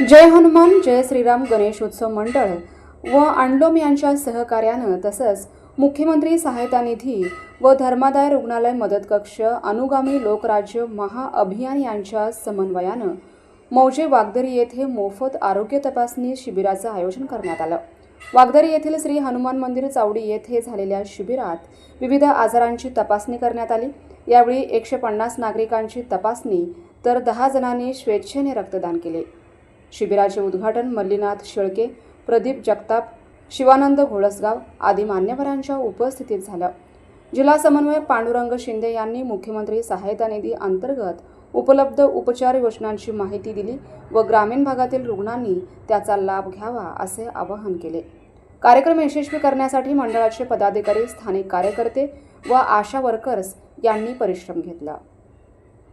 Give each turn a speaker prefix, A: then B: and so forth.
A: जय हनुमान जय श्रीराम गणेशोत्सव मंडळ व अंडोम यांच्या सहकार्यानं तसंच मुख्यमंत्री सहायता निधी व धर्मादाय रुग्णालय मदत कक्ष अनुगामी लोकराज्य महाअभियान यांच्या समन्वयानं मौजे वागदरी येथे मोफत आरोग्य तपासणी शिबिराचं आयोजन करण्यात आलं. वागदरी येथील श्री हनुमान मंदिर चावडी येथे झालेल्या शिबिरात विविध आजारांची तपासणी करण्यात आली. यावेळी एकशे पन्नास नागरिकांची तपासणी तर दहा जणांनी स्वेच्छेने रक्तदान केले. शिबिराचे उद्घाटन मल्लीनाथ शेळके प्रदीप जगताप शिवानंद घोळसगाव आदी मान्यवरांच्या उपस्थितीत झालं. जिल्हा समन्वयक पांडुरंग शिंदे यांनी मुख्यमंत्री सहायता निधी अंतर्गत उपलब्ध उपचार योजनांची माहिती दिली व ग्रामीण भागातील रुग्णांनी त्याचा लाभ घ्यावा असे आवाहन केले. कार्यक्रम यशस्वी करण्यासाठी मंडळाचे पदाधिकारी स्थानिक कार्यकर्ते व आशा वर्कर्स यांनी परिश्रम घेतला.